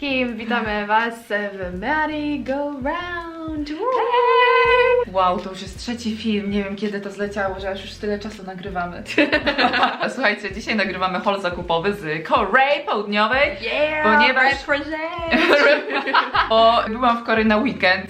wszystkim! Witamy Was w Merry Go Round! Wow, to już jest trzeci film. Nie wiem kiedy to zleciało, że aż już tyle czasu nagrywamy. Słuchajcie, dzisiaj nagrywamy haul zakupowy z Korei Południowej, Yeah! Ponieważ- bo byłam w Korei na weekend.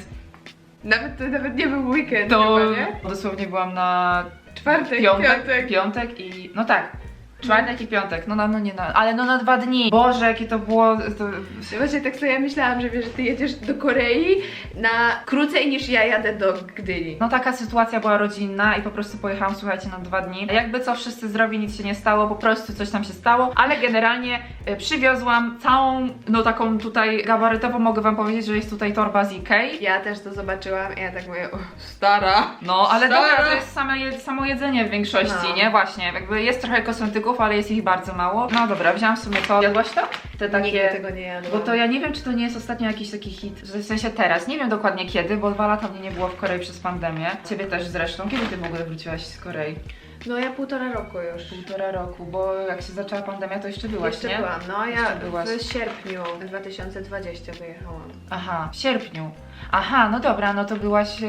Nawet, nawet nie był weekend To chyba, nie? dosłownie byłam na Czwartek, piątek, piątek. piątek i no tak. Czwartek i piątek, no, na, no nie na, ale no na dwa dni. Boże, jakie to było. To, No Właśnie tak sobie myślałam, że wiesz, że ty jedziesz do Korei na krócej niż ja jadę do Gdyni. No taka sytuacja była rodzinna i po prostu pojechałam, słuchajcie, na dwa dni. Jakby co, wszyscy zdrowi, nic się nie stało, po prostu coś tam się stało, ale generalnie e, przywiozłam całą, no taką tutaj gabarytową, mogę wam powiedzieć, że jest tutaj torba z Ikei. Ja też to zobaczyłam i ja tak mówię, stara. No, ale Stara. dobra, to jest same, je, samo jedzenie w większości, No. nie? Właśnie, jakby jest trochę kosmetyków, ale jest ich bardzo mało. No dobra, wzięłam w sumie to. Jadłaś to? Te Nigdy takie... tego nie jadłam. Bo to ja nie wiem, czy to nie jest ostatnio jakiś taki hit, w sensie teraz, nie wiem dokładnie kiedy, bo dwa lata mnie nie było w Korei przez pandemię. Ciebie też zresztą. Kiedy ty w ogóle wróciłaś z Korei? No ja półtora roku już. Półtora roku, bo jak się zaczęła pandemia, to jeszcze byłaś, Jeszcze nie? byłam, no ja Jeszcze byłaś. w sierpniu 2020 wyjechałam. Aha, w sierpniu. Aha, no dobra, no to byłaś e,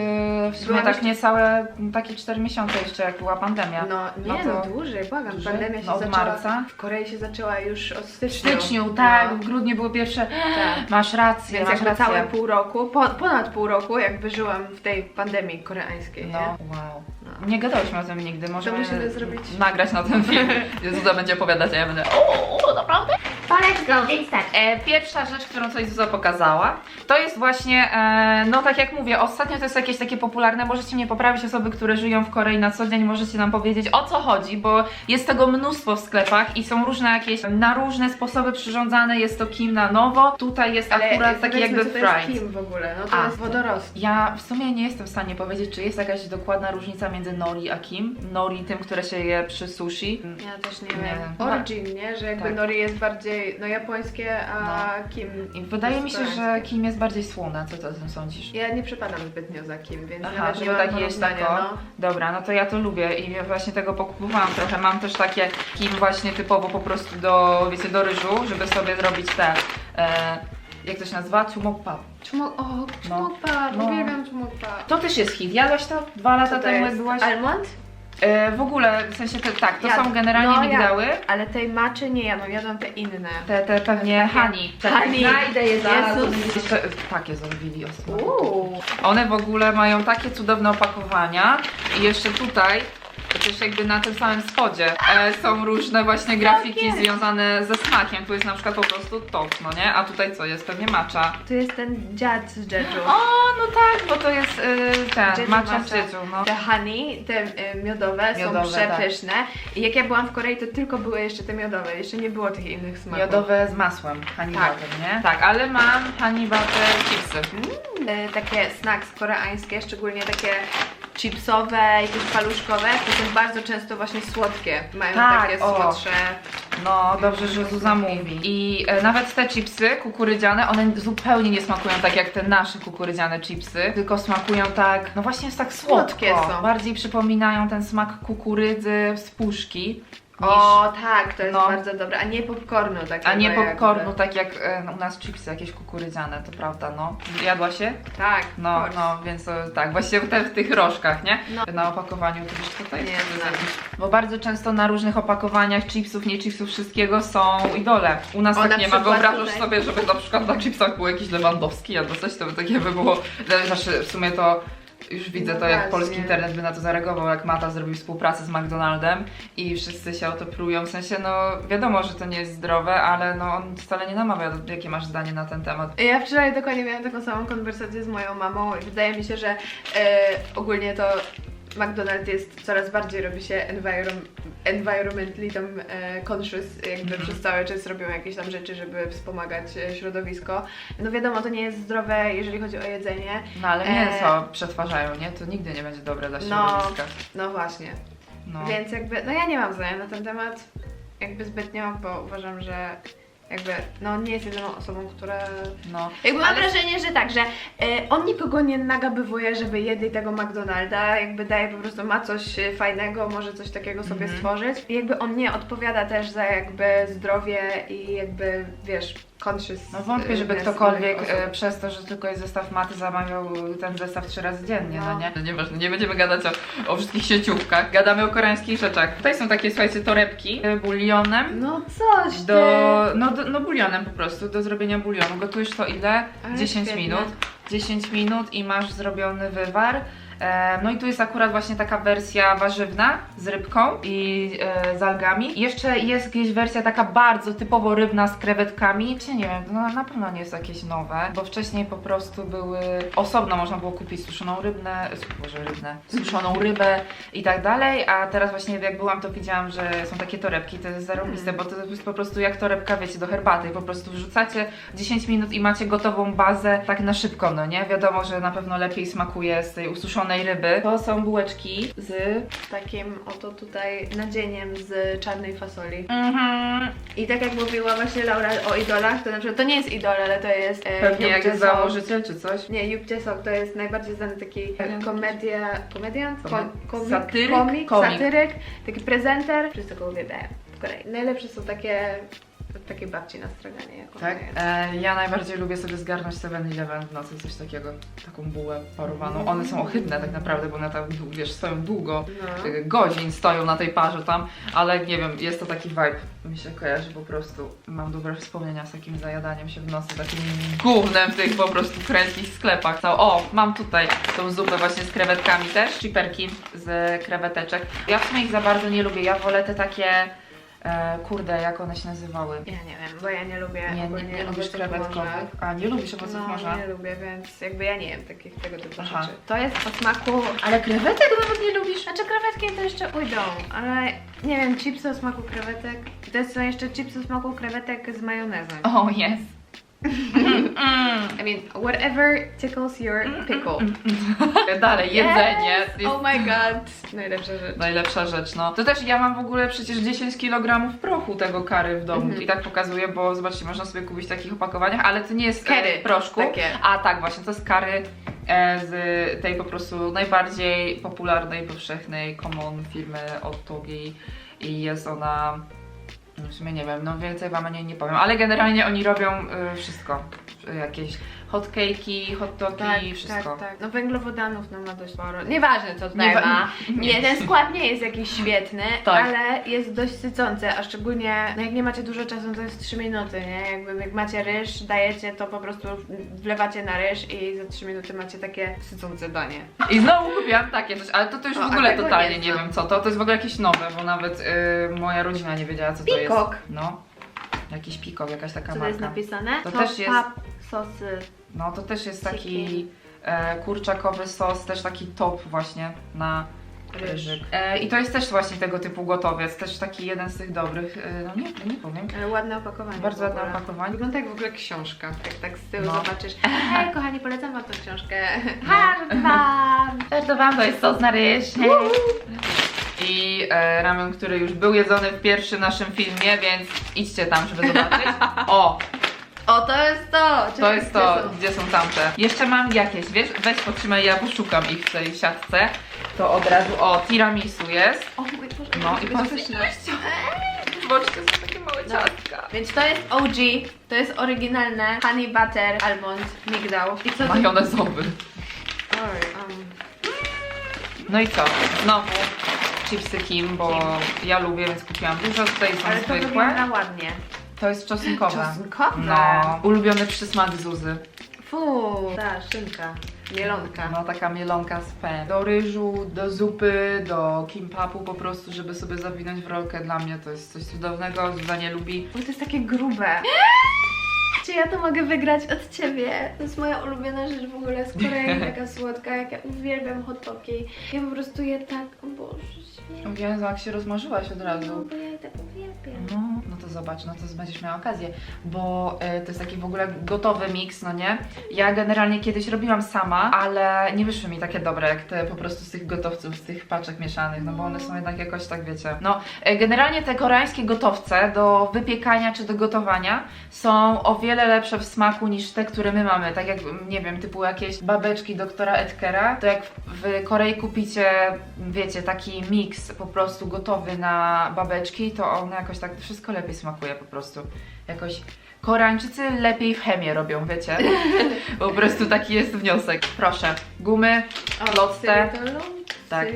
w sumie Byłam tak jeszcze- niecałe takie 4 miesiące jeszcze, jak była pandemia. No No nie, to- no, dłużej, błagam. Dłużej? Pandemia się No, od zaczęła. marca? W Korei się zaczęła już od W stycznia. styczniu, tak, No. w grudniu były pierwsze. Tak. Masz rację, Więc masz jakby rację. całe pół roku, po, ponad pół roku, jakby żyłam w tej pandemii koreańskiej, No, nie? wow. Nie gadałyśmy o tym nigdy, może musimy zrobić. nagrać na ten film. Zuza będzie opowiadać, a ja będę o, o naprawdę? To let's go, więc tak. E, pierwsza rzecz, którą coś Zuza pokazała, to jest właśnie, e, no tak jak mówię, ostatnio to jest jakieś takie popularne, możecie mnie poprawić osoby, które żyją w Korei na co dzień, możecie nam powiedzieć o co chodzi, bo jest tego mnóstwo w sklepach i są różne jakieś, na różne sposoby przyrządzane, jest to kim na nowo, tutaj jest akurat taki jakby to fried. kim w ogóle? No to A. jest wodorosty. Ja w sumie nie jestem w stanie powiedzieć, czy jest jakaś dokładna różnica między nori a kim. Nori tym, które się je przy sushi. Ja też nie, Nie wiem. Origin, nie? Że jakby Tak. nori jest bardziej no japońskie, a kim I wydaje mi się, że kim jest bardziej słone. Co ty o tym sądzisz? Ja nie przepadam zbytnio za kim, więc Aha, nawet nie mam tako. no. Dobra, no to ja to lubię i właśnie tego pokupowałam trochę. Mam też takie kim właśnie typowo po prostu do, wiecie, do ryżu, żeby sobie zrobić te, e, jak to się nazywa? Chumokpap. Czumok, o, czumokpa, No. uwielbiam czumokpa. To też jest hit. Jadłaś to dwa lata temu, jak byłaś? Almond? E, w ogóle, w sensie, te, tak, to Jad- są generalnie no, migdały. Ale tej maczy nie jadłam, jadłam te inne. Te, te pewnie honey. Honey. Znajdę je zaraz. Jezus. Jeszcze takie zrobili. Uuu. One w ogóle mają takie cudowne opakowania i jeszcze tutaj też jakby na tym samym spodzie e, są różne właśnie grafiki jest. związane ze smakiem. Tu jest na przykład po prostu toast, no nie? A tutaj co jest? Pewnie matcha. Tu jest ten dziad z Jeju. O, no tak, bo to jest y, ten, Jeju matcha z matcha. Jeju, no. Te honey, te y, miodowe, Miodowe, są przepyszne. I jak ja byłam w Korei, to tylko były jeszcze te miodowe, jeszcze nie było tych innych smaków. Miodowe z masłem, honey Tak. butter, nie? Tak, ale mam honey butter chipsy. Y, takie snacks koreańskie, szczególnie takie chipsowe, jakieś paluszkowe, to są bardzo często właśnie słodkie. Mają Tak, takie o. słodsze. No, dobrze, że Zuza mówi. I e, nawet te chipsy kukurydziane, one zupełnie nie smakują tak jak te nasze kukurydziane chipsy, tylko smakują tak, no właśnie jest tak słodko. Słodkie są. Bardziej przypominają ten smak kukurydzy z puszki. O tak, to jest No. bardzo dobre, a nie popcornu takiego a nie popcornu, tak jak e, u nas chipsy jakieś kukurydziane, to prawda, no. Jadła się? Tak, No, of course. no, więc to tak, właściwie te w tych rożkach, nie? No. Na opakowaniu, to wiesz co to jest? Nie znam. Bo bardzo często na różnych opakowaniach chipsów, nie chipsów, wszystkiego są idole. U nas O, tak nie ma. przykład Wyobrażasz tutaj. sobie, żeby na przykład na chipsach był jakiś Lewandowski albo coś, to by takie by było, znaczy w sumie to już widzę to, jak polski internet by na to zareagował, jak Mata zrobił współpracę z McDonaldem i wszyscy się o to prują, w sensie no wiadomo, że to nie jest zdrowe, ale no on wcale nie namawia, jakie masz zdanie na ten temat. Ja wczoraj dokładnie miałam taką samą konwersację z moją mamą i wydaje mi się, że e, ogólnie to McDonald's jest coraz bardziej robi się envirom, environmentally tam e, conscious, jakby Mhm. przez cały czas robią jakieś tam rzeczy, żeby wspomagać e, środowisko. No wiadomo, to nie jest zdrowe, jeżeli chodzi o jedzenie. No ale E, mięso przetwarzają, nie? To nigdy nie będzie dobre dla No. środowiska. No właśnie. No. Więc jakby, no ja nie mam zdania na ten temat jakby zbytnio, bo uważam, że jakby, no nie jest jedyną osobą, która... No. Jakby mam Ale- wrażenie, że tak, że e, on nikogo nie nagabywuje, żeby jedli tego McDonalda, jakby daje po prostu, ma coś fajnego, może coś takiego sobie Mhm. stworzyć. I jakby on nie odpowiada też za jakby zdrowie i jakby, wiesz, conscious. No wątpię, żeby e, ktokolwiek osób. e, przez to, że tylko jest zestaw maty zamawiał ten zestaw trzy razy dziennie, no, No. nie? No nieważne, nie będziemy gadać o, o wszystkich sieciówkach, gadamy o koreańskich rzeczach. Tutaj są takie, słuchajcie, torebki bulionem. No coś ty. Do, no, do, no bulionem po prostu, do zrobienia bulionu. Gotujesz to ile? Ale 10 świetnie. minut. 10 minut i masz zrobiony wywar. E, No i tu jest akurat właśnie taka wersja warzywna z rybką i e, z algami. Jeszcze jest jakieś wersja taka bardzo typowo rybna z krewetkami. Ja nie wiem, no, na pewno nie jest jakieś nowe, bo wcześniej po prostu były osobno można było kupić suszoną rybnę, boże rybnę, suszoną rybę i tak dalej, a teraz właśnie jak byłam to widziałam, że są takie torebki, to jest zarobiste, bo to jest po prostu jak torebka, wiecie, do herbaty, po prostu wrzucacie 10 minut i macie gotową bazę tak na szybko, no nie? Wiadomo, że na pewno lepiej smakuje z tej ususzonej ryby. To są bułeczki z... Takim oto tutaj nadzieniem z czarnej fasoli. Mhm. I tak jak mówiła właśnie Laura o idolach, to na przykład to nie jest idol, ale to jest e, Pewnie jak Jae-sung. założyciel czy coś. Nie, Yuk Jae-sung to jest najbardziej znany taki komedia, komediant? Kom, komik, Satyryk? Komik, Komik. satyryk, taki prezenter. Wszyscy go uwielbiają w Korei. Najlepsze są takie, takie babci na straganie, jak ona Tak? E, ja najbardziej lubię sobie zgarnąć 7-Eleven w nocy, coś takiego, taką bułę parowaną. One są ohydne tak naprawdę, bo one tam, wiesz, stoją długo, No. e, godzin stoją na tej parze tam, ale nie wiem, jest to taki vibe, mi się kojarzy po prostu. Mam dobre wspomnienia z takim zajadaniem się w nocy, takim gównem w tych po prostu kręckich sklepach. To, o, mam tutaj tą zupę właśnie z krewetkami też, chiperki z kreweteczek. Ja w sumie ich za bardzo nie lubię, ja wolę te takie, e, kurde, jak one się nazywały? Ja nie wiem, bo ja nie lubię Nie, nie, ogólnie nie lubisz owoców morza. krewetkowych. A, nie lubisz owoców No, morza? nie lubię, więc jakby ja nie jem takich tego typu Aha. rzeczy. To jest o smaku Ale krewetek nawet nie lubisz? Znaczy krewetki to jeszcze ujdą, ale nie wiem, chipsy o smaku krewetek. To są jeszcze chipsy o smaku krewetek z majonezem. O, jest. Mm. I mean, whatever tickles your pickle. Dalej, jedzenie. Yes! Jest Oh my god. Najlepsza rzecz. Najlepsza rzecz, no. To też ja mam w ogóle przecież 10 kg prochu tego kary w domu. Mhm. I tak pokazuję, bo zobaczcie, można sobie kupić w takich opakowaniach, ale to nie jest Curry, e, proszku. takie. A tak, właśnie, to jest kary e, z tej po prostu najbardziej popularnej, powszechnej common firmy od Togi i jest ona. W sumie nie wiem, no więcej wam o niej nie powiem, ale generalnie oni robią y, wszystko. Y, Jakieś hot cake'i, hot dogi, Tak, wszystko. tak, tak. No węglowodanów no ma dość sporo. Nieważne co tutaj Nie ma. Nie, ten skład nie jest jakiś świetny, Tak. ale jest dość sycący, a szczególnie no jak nie macie dużo czasu, to jest 3 minuty, nie? Jakby jak macie ryż, dajecie to po prostu wlewacie na ryż i za 3 minuty macie takie sycące danie. I znowu kupiłam takie coś, ale to, to już O, w ogóle totalnie nie nie, wiem co to. To jest w ogóle jakieś nowe, bo nawet y, moja rodzina nie wiedziała co to Pikok. jest. No. Jakiś pikok, jakaś taka Co to marka. jest napisane? To To też jest- sosy. No to też jest taki e, kurczakowy sos, też taki top właśnie na Ryż. ryżyk. E, I to jest też właśnie tego typu gotowiec, też taki jeden z tych dobrych, e, no nie, nie powiem. Ale ładne opakowanie. Bardzo w ładne opakowanie. Wygląda jak w ogóle książka. Jak tak z tyłu No. zobaczysz. Hej, kochani, polecam wam tą książkę. Ha, żartowałam. Żartowałam, to jest sos na ryż. I e, ramen, który już był jedzony w pierwszym naszym filmie, więc idźcie tam, żeby zobaczyć. O, O, to jest to. To Czekaj, jest gdzie to, są? gdzie są tamte. Jeszcze mam jakieś, wiesz? Weź potrzymaj, ja poszukam ich w tej siatce. To od razu, o, tiramisu jest. O mój Boże, No i pyszne. Zobaczcie, to są takie małe ciastka. Więc to jest OG, to jest oryginalne honey butter almond migdał. I co tu... Majonezowy. Oj, um, No i co? Znowu chipsy Kim, bo ja lubię, więc kupiłam dużo. Tutaj są ale to zwykłe. wygląda ładnie. To jest czosnkowe. Czosnkowe? No, ulubiony przysmak Zuzy. Fu, ta szynka, mielonka. No taka mielonka z pen. Do ryżu, do zupy, do kimpapu po prostu, żeby sobie zawinąć w rolkę. Dla mnie to jest coś cudownego, Zuza nie lubi. Bo to jest takie grube. Czy ja to mogę wygrać od ciebie? To jest moja ulubiona rzecz w ogóle z Korei, taka słodka, jak ja uwielbiam hot dogi. Ja po prostu je tak, o Boże, świetnie. Jezu, jak się rozmarzyłaś od No, razu. bo ja je tak uwielbiam. No, no to zobacz, no to będziesz miała okazję, bo e, to jest taki w ogóle gotowy miks, no nie? Ja generalnie kiedyś robiłam sama, ale nie wyszły mi takie dobre jak te po prostu z tych gotowców, z tych paczek mieszanych, no bo one są jednak jakoś tak, wiecie. No, e, generalnie te koreańskie gotowce do wypiekania czy do gotowania są o wiele lepsze w smaku niż te, które my mamy. Tak jak, nie wiem, typu jakieś babeczki doktora Edkera, to jak w Korei kupicie, wiecie, taki miks po prostu gotowy na babeczki, to one jakoś tak wszystko lepiej smakuje po prostu. Jakoś Koreańczycy lepiej w chemię robią, wiecie? po prostu taki jest wniosek. Proszę, gumy, Lotte. Tak.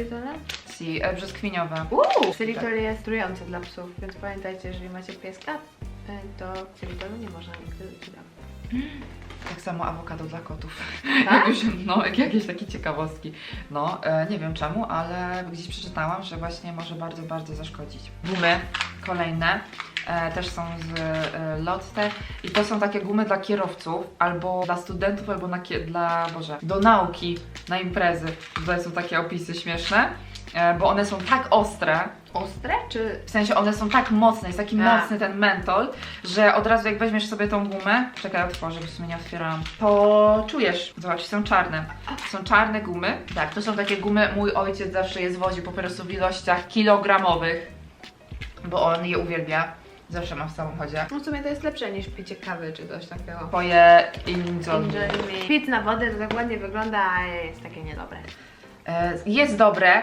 Si, e, brzoskwiniowe. Uuu! Jest trujący dla psów, więc pamiętajcie, jeżeli macie pieska, e, to xylitolu nie można nigdy dawać. Tak samo awokado dla kotów. Tak? Jak już, no, jak jakieś takie ciekawostki. No, e, nie wiem czemu, ale gdzieś przeczytałam, że właśnie może bardzo, bardzo zaszkodzić. Gumy kolejne też są z e, Lotte i to są takie gumy dla kierowców, albo dla studentów, albo na, dla, boże, do nauki, na imprezy. Tutaj są takie opisy śmieszne, e, bo one są tak ostre, Ostre czy... w sensie one są tak mocne, jest taki A. mocny ten mentol, że od razu jak weźmiesz sobie tą gumę, czekaj otworzę, bo w sumie nie otwierałam, to czujesz, zobacz, są czarne. Są czarne gumy. Tak, to są takie gumy, mój ojciec zawsze je zwozi po prostu w ilościach kilogramowych, bo on je uwielbia. Zawsze ma w samochodzie. No w sumie to jest lepsze niż picie kawy czy coś takiego. Twoje. Injolimi. Pit na wodę to tak ładnie wygląda, a jest takie niedobre. E, Jest dobre,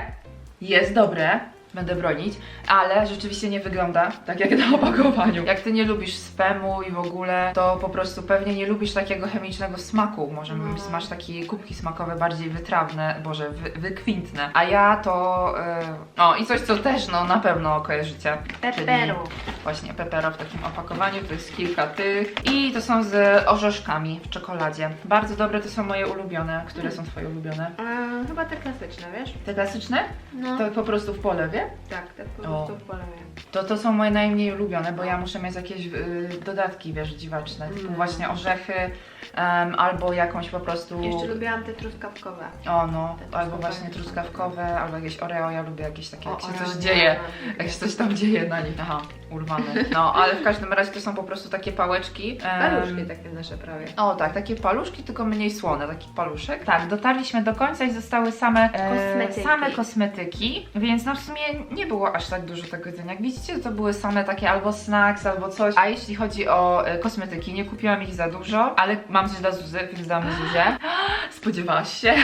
jest dobre, będę bronić, ale rzeczywiście nie wygląda tak jak na opakowaniu. Jak ty nie lubisz spemu i w ogóle, to po prostu pewnie nie lubisz takiego chemicznego smaku. Może No. masz takie kubki smakowe bardziej wytrawne, boże, wy, wykwintne. A ja to... E, o, i coś, co też no na pewno kojarzycie. Peperu. Właśnie pepero w takim opakowaniu, to jest kilka tych. I to są z orzeszkami w czekoladzie. Bardzo dobre, to są moje ulubione. Które są twoje ulubione? E, chyba te klasyczne, wiesz? Te klasyczne? No. To po prostu w polewie? Tak, tak po O. prostu w polewie. To to są moje najmniej ulubione, bo ja muszę mieć jakieś y, dodatki, wiesz, dziwaczne, typu Mm. właśnie orzechy em, albo jakąś po prostu... Jeszcze lubiłam te truskawkowe. O no, te albo truskawkowe. właśnie truskawkowe, albo jakieś Oreo, ja lubię jakieś takie, jak się coś dzieje, jak się coś tam dzieje na nich. Aha, urwane. No, ale w każdym razie to są po prostu takie pałeczki. em, Paluszki takie nasze prawie. O tak, takie paluszki, tylko mniej słone, taki paluszek. Tak, dotarliśmy do końca i zostały same e, Kosmetyki. same kosmetyki, więc no w sumie nie było aż tak dużo tego jedzenia. Jak widzicie, to były same takie albo snacks, albo coś. A jeśli chodzi o e, kosmetyki, nie kupiłam ich za dużo, ale mam coś dla Zuzy, więc damy Zuzie. Spodziewałaś się?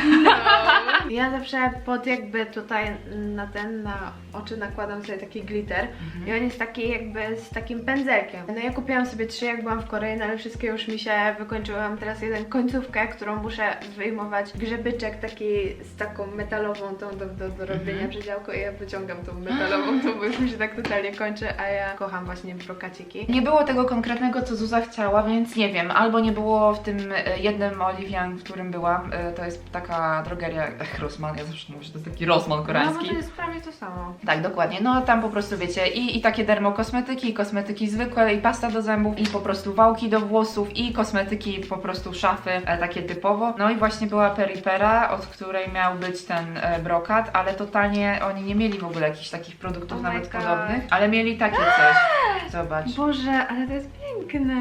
Ja zawsze pod jakby tutaj na ten, na oczy nakładam sobie taki glitter i on jest taki jakby z takim pędzelkiem. No ja kupiłam sobie trzy jak byłam w Korei, no ale wszystkie już mi się wykończyły. Mam teraz jeden końcówkę, którą muszę wyjmować. Grzebyczek taki z taką metalową tą do, do, do robienia Mhm. przedziałko i ja wyciągam tą metalową, tą, bo już mi się tak totalnie kończy, a ja kocham właśnie brokaciki. Nie było tego konkretnego, co Zuza chciała, więc nie wiem. Albo nie było w tym e, jednym Olivian, w którym byłam. E, To jest taka drogeria, ech, Rossmann, ja zawsze mówię, że to jest taki Rossmann No bo koreański. to jest prawie to samo. Tak, dokładnie. No tam po prostu wiecie, i, i takie dermokosmetyki, i kosmetyki zwykłe, i pasta do zębów, i po prostu wałki do włosów, i kosmetyki po prostu szafy, e, takie typowo. No i właśnie była peripera, od której miał być ten e, brokat, ale totalnie oni nie mieli w ogóle jakichś takich produktów Oh my nawet God. podobnych, ale mieli takie coś. Zobacz. Boże, ale to jest piękne.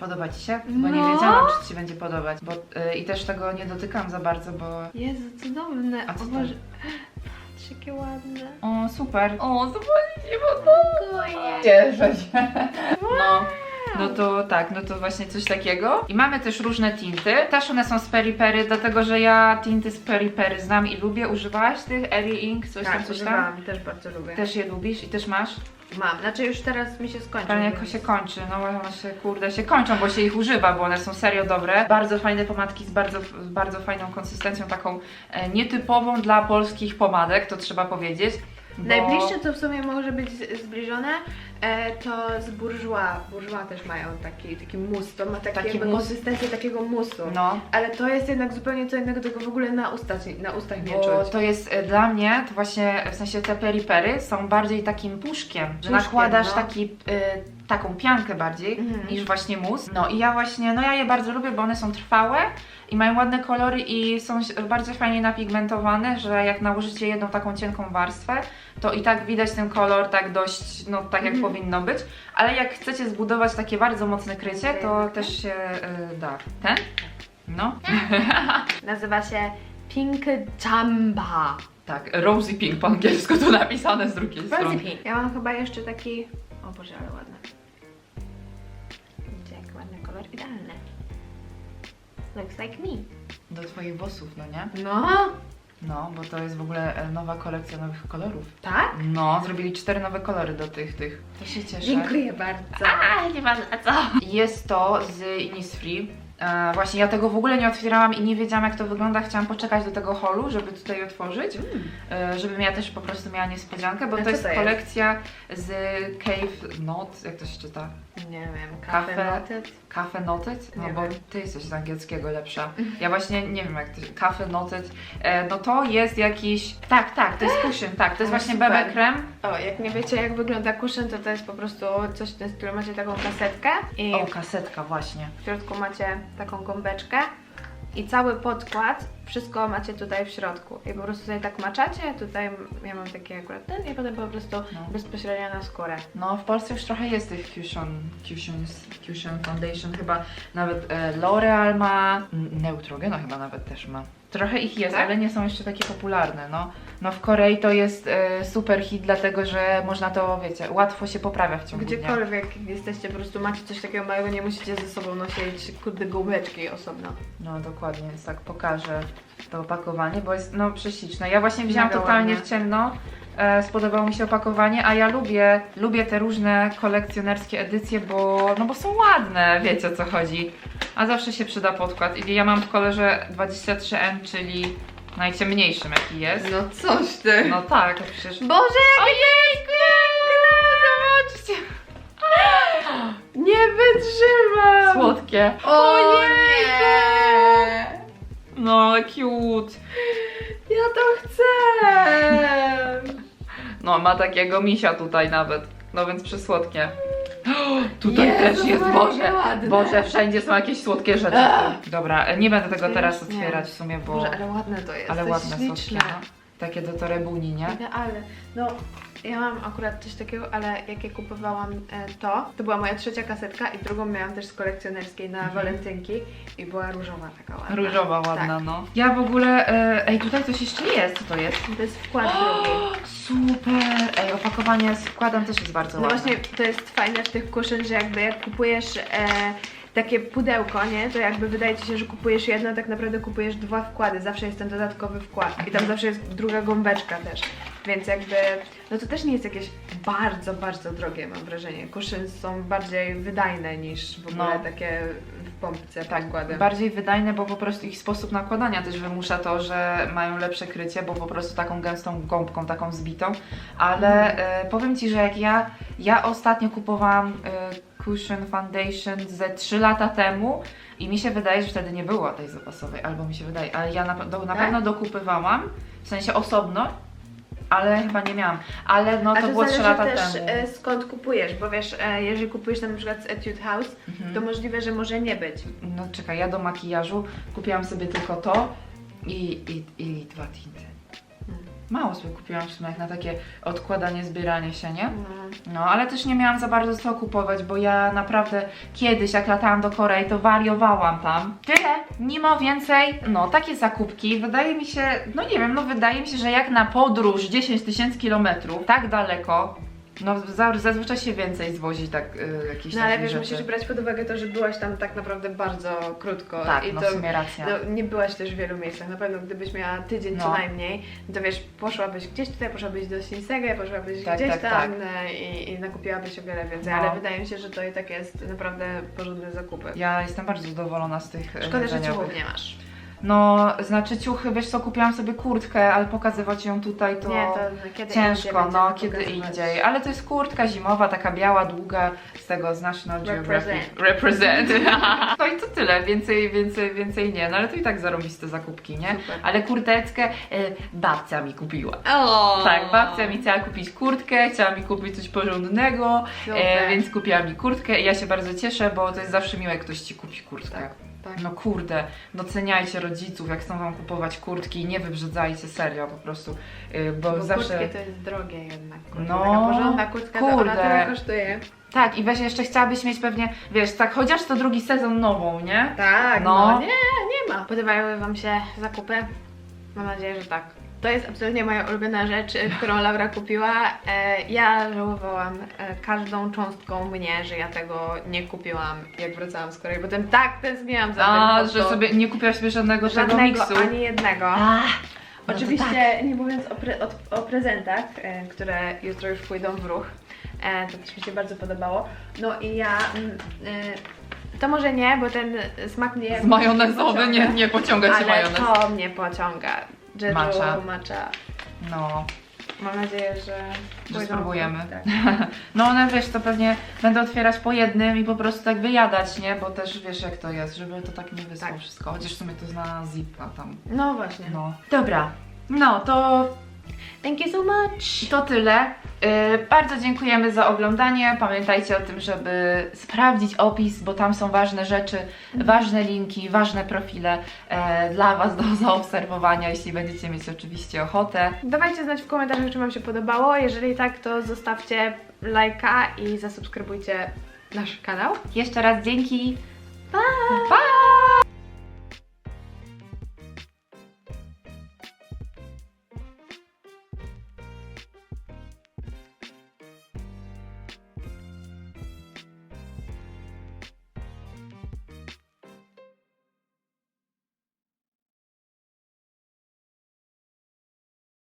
Podoba Ci się? Bo nie No. wiedziałam, czy Ci się będzie podobać, bo y, i też tego nie dotykam za bardzo, bo... Jezu, cudowne. A co o? Boże. Patrz, jakie ładne. O, super. O, super, nie podoba. Cieszę się. No. No to tak, no to właśnie coś takiego. I mamy też różne tinty. Też one są z Peripery, dlatego że ja tinty z Peripery znam i lubię. Używałaś tych? Airy Ink, coś tam, Tak, coś tam? używałam, też bardzo lubię. Też je lubisz i też masz? Mam, znaczy już teraz mi się skończy. Pewnie jako się kończy, no one się kurde się kończą, bo się ich używa, bo one są serio dobre. Bardzo fajne pomadki z bardzo, z bardzo fajną konsystencją, taką e, nietypową dla polskich pomadek, to trzeba powiedzieć. Bo... Najbliższe, co w sumie może być zbliżone, e, to z bourgeois. Bourgeois też mają taki, taki mus, to ma takie Taki konsystencję takiego musu. No, Ale to jest jednak zupełnie co innego, tego w ogóle na ustach, na ustach nie bo czuć. to jest e, dla mnie, to właśnie w sensie te peripery są bardziej takim puszkiem, że Puszkiem, nakładasz no. taki e, taką piankę bardziej Mhm. niż właśnie mus. No i ja właśnie, no ja je bardzo lubię, bo one są trwałe i mają ładne kolory i są bardzo fajnie napigmentowane, że jak nałożycie jedną taką cienką warstwę, to i tak widać ten kolor tak dość, no tak jak Mhm. powinno być. Ale jak chcecie zbudować takie bardzo mocne krycie, to też się y, da. Ten? No. Nazywa się Pink Jamba. Tak, Rosy Pink po angielsku to napisane z drugiej Rosy strony. Pink. Ja mam chyba jeszcze taki... O Boże, ale ładny. Kolor. Idealny. Looks like me. Do twoich włosów, no nie? No, No, bo to jest w ogóle e, nowa kolekcja nowych kolorów. tak? No, zrobili cztery nowe kolory do tych, tych. To się cieszę. Dziękuję bardzo. A, nie ma za co. Jest to z Innisfree. E, właśnie ja tego w ogóle nie otwierałam i nie wiedziałam jak to wygląda. Chciałam poczekać do tego holu, żeby tutaj otworzyć. E, żebym ja też po prostu miała niespodziankę, bo A to jest to jest? kolekcja z Cave Not, jak to się czyta? Nie wiem, Kafe. kafe noted? Cafe Noted? No Nie bo wiem. ty jesteś z angielskiego lepsza. Ja właśnie nie wiem jak to Cafe Noted. E, no to jest jakiś... Tak, tak, to jest cushion, tak. To jest O, właśnie super. BB krem. O, jak nie wiecie jak wygląda kuszyn, to to jest po prostu coś, w którym macie taką kasetkę i O, kasetka właśnie. w środku macie taką gąbeczkę i cały podkład, wszystko macie tutaj w środku. I po prostu tutaj tak maczacie, tutaj ja mam taki akurat ten i potem po prostu No. bezpośrednio na skórę. No, w Polsce już trochę jest tych Cushion, Cushions, Cushion Foundation, chyba nawet e, L'Oreal ma, Neutrogena chyba nawet też ma. Trochę ich jest, Tak? ale nie są jeszcze takie popularne, no. No w Korei to jest e, super hit, dlatego że można to, wiecie, łatwo się poprawia w ciągu dnia. Gdziekolwiek jesteście, po prostu macie coś takiego małego, nie musicie ze sobą nosić kurde gąbeczki osobno. No dokładnie, więc tak pokażę to opakowanie, bo jest no prześliczne. Ja właśnie wzięłam totalnie ładne. w ciemno. E, spodobało mi się opakowanie, a ja lubię, lubię te różne kolekcjonerskie edycje, bo, no bo są ładne, wiecie o co chodzi. A zawsze się przyda podkład. I ja mam w kolorze 23N, czyli najciemniejszym jaki jest. No coś ty. No tak, przecież... Boże, Ojejku! Zobaczcie! nie wytrzymam! Słodkie. Ojejku! nie! No, cute. Ja to chcę! No, ma takiego misia tutaj nawet. No więc przysłodkie. Tutaj Jezu, też jest, Boże. ładne. Boże, wszędzie są jakieś słodkie rzeczy. Dobra, nie będę tego teraz otwierać w sumie, bo... Boże, ale ładne to jest. ale to ładne, śliczne. słodkie. No. Takie do torebuni, nie? Idealne. No, ja mam akurat coś takiego, ale jak ja kupowałam e, to, to była moja trzecia kasetka i drugą miałam też z kolekcjonerskiej na walentynki i była różowa taka ładna. Różowa, ładna, Tak. no. Ja w ogóle... E, ej, tutaj coś jeszcze jest. Co to jest? To jest wkład drugi. Super! Ej, opakowanie z wkładem też jest bardzo No ładne. właśnie to jest fajne w tych kuszyn, że jakby jak kupujesz e, takie pudełko, nie, to jakby wydaje ci się, że kupujesz jedno, a tak naprawdę kupujesz dwa wkłady, zawsze jest ten dodatkowy wkład i tam zawsze jest druga gąbeczka też, więc jakby, no to też nie jest jakieś bardzo, bardzo drogie mam wrażenie, kuszyn są bardziej wydajne niż w ogóle No. takie w pompce Tak, podkłady. bardziej wydajne, bo po prostu ich sposób nakładania też wymusza to, że mają lepsze krycie, bo po prostu taką gęstą gąbką, taką zbitą. Ale e, powiem Ci, że jak ja, ja ostatnio kupowałam e, Cushion Foundation ze 3 lata temu i mi się wydaje, że wtedy nie było tej zapasowej, albo mi się wydaje, ale ja na, do, na Tak? pewno dokupywałam, w sensie osobno, ale chyba nie miałam. Ale no A to było 3 zależy lata też temu. e, skąd kupujesz, bo wiesz, e, jeżeli kupujesz tam na przykład z Etude House, Mhm. to możliwe, że może nie być. No czekaj, ja do makijażu kupiłam sobie tylko to i, i, i dwa tinty. Mało sobie kupiłam w sumie jak na takie odkładanie, zbieranie się, nie? Mm. No, ale też nie miałam za bardzo co kupować, bo ja naprawdę kiedyś jak latałam do Korei, to wariowałam tam. Tyle, ma więcej. No, takie zakupki, wydaje mi się, no nie wiem, no wydaje mi się, że jak na podróż 10 tysięcy kilometrów, tak daleko, no za- zazwyczaj się więcej zwozi tak y, jakieś No ale takich wiesz, rzeczy. musisz brać pod uwagę to, że byłaś tam tak naprawdę bardzo krótko Tak, i no to w sumie racja. no, nie byłaś też w wielu miejscach. Na pewno gdybyś miała tydzień co No. najmniej, to wiesz, poszłabyś gdzieś tutaj, poszłabyś do Shinsege, poszłabyś Tak, gdzieś tak, tam tak. e, I, i nakupiłabyś o wiele więcej, No. ale wydaje mi się, że to i tak jest naprawdę porządne zakupy. Ja jestem bardzo zadowolona z tych e, Szkoda, że jedzeniowych. ciuchów nie masz. No, znaczy ciuchy, wiesz co, kupiłam sobie kurtkę, ale pokazywać ją tutaj to... Nie, to kiedy Ciężko, indziej no, kiedy pokazywać. indziej. Ale to jest kurtka zimowa, taka biała, długa, z tego National Geographic. Represent. No i to tyle, więcej, więcej, więcej nie. No ale to i tak zarobiste zakupki, nie? Super. Ale kurteczkę y, babcia mi kupiła. O! Tak, babcia mi chciała kupić kurtkę, chciała mi kupić coś porządnego, e, więc kupiła mi kurtkę i ja się bardzo cieszę, bo to jest zawsze miłe, jak ktoś ci kupi kurtkę. Tak, tak. No kurde, doceniajcie rodziców, jak chcą wam kupować kurtki, nie wybrzydzajcie, serio po prostu, y, bo, Bo zawsze... kurtki to jest drogie jednak. Kurczę, No, Taka porządna kurtka to ona kurde. tyle kosztuje. Tak, i weź jeszcze chciałabyś mieć pewnie, wiesz, tak, chociaż to drugi sezon nową, nie? Tak, No. no. nie, nie ma. Podobały Wam się zakupy? Mam nadzieję, że tak. To jest absolutnie moja ulubiona rzecz, y, którą Laura kupiła. E, Ja żałowałam e, każdą cząstką mnie, że ja tego nie kupiłam, jak wracałam z Korei. Potem tak tęskniłam za A, tym. że to sobie nie kupiłaś sobie żadnego, tego żadnego, miksu. ani jednego. A, no Oczywiście nie mówiąc o, pre, o, o prezentach, e, które jutro już pójdą w ruch, e, to też mi się bardzo podobało. No i ja, mm, e, to może nie, bo ten smak mnie Z majonezowy nie, pociąga, nie pociąga cię ale majonez. to mnie pociąga. Jeju, Matcha. matcha. No, Mam nadzieję, że że spróbujemy. Tak. No one wiesz, to pewnie będę otwierać po jednym i po prostu tak wyjadać, nie? Bo też wiesz jak to jest, żeby to tak nie wyschło Tak. wszystko. Chociaż w sumie to zna zipa tam. No właśnie. No. Dobra. No to Thank you so much. To tyle. Yy, bardzo dziękujemy za oglądanie. Pamiętajcie o tym, żeby sprawdzić opis, bo tam są ważne rzeczy, ważne linki, ważne profile e, dla Was do zaobserwowania, jeśli będziecie mieć oczywiście ochotę. Dawajcie znać w komentarzach, czy Wam się podobało. Jeżeli tak, to zostawcie lajka i zasubskrybujcie nasz kanał. Jeszcze raz dzięki. Pa! pa!